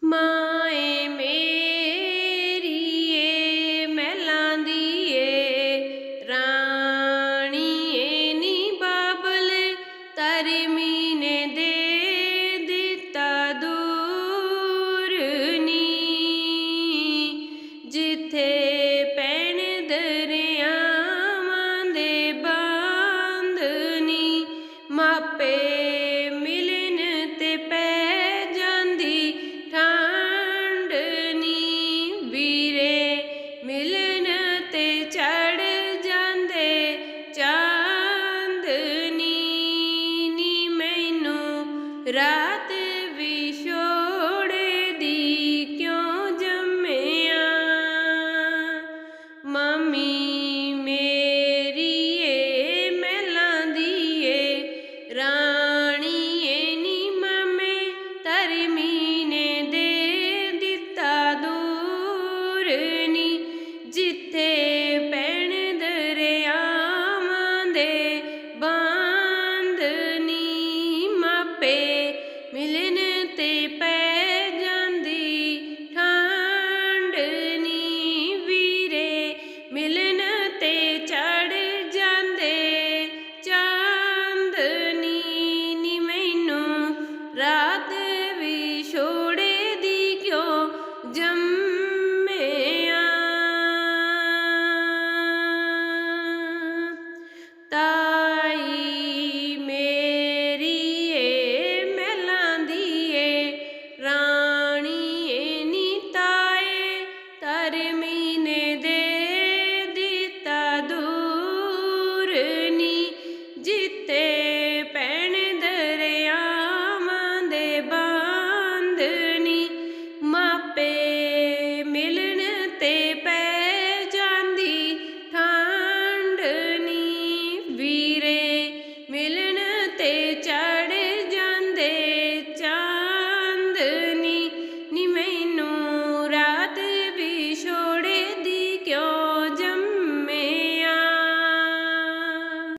妈 ਰਾਤ ਵਿਛੋੜੇ ਦੀ ਕਿਉਂ ਜੰਮਿਆ? ਮੰਮੀ ਮੇਰੀ ਏ, ਮਹਿਲਾਂ ਦੀ ਏ ਰਾਣੀ ਏ ਨੀ ਮਾਮੇ ਧਰਮੀ ਨੇ ਦੇ ਦਿੱਤਾ ਦੂਰ ਨੀ। ਜਿੱਥੇ ਪੈਣ ਦਰਿਆਵਾਂ ਦੇ ਬੰਦ ਨੀ ਮਾਪੇ ਮਿਲਨ ਤੇ ਪੈ ਜਾਂਦੀ ਠੰਡ ਨੀ ਵੀਰੇ ਮਿਲਨ ਤੇ ਹਰ ਮਹੀਨੇ ਦੇ ਦਿੱਤਾ ਦੂਰਨੀ ਜਿੱਤੇ ਪੈਣ ਦਰਿਆਵਾਂ ਦੇ ਬਾਂਧਨੀ ਮਾਪੇ ਮਿਲਣ ਤੇ ਪੈ ਜਾਂਦੀ ਠਾਂਡਨੀ ਵੀਰੇ ਮਿਲਣ ਤੇ ਚਾ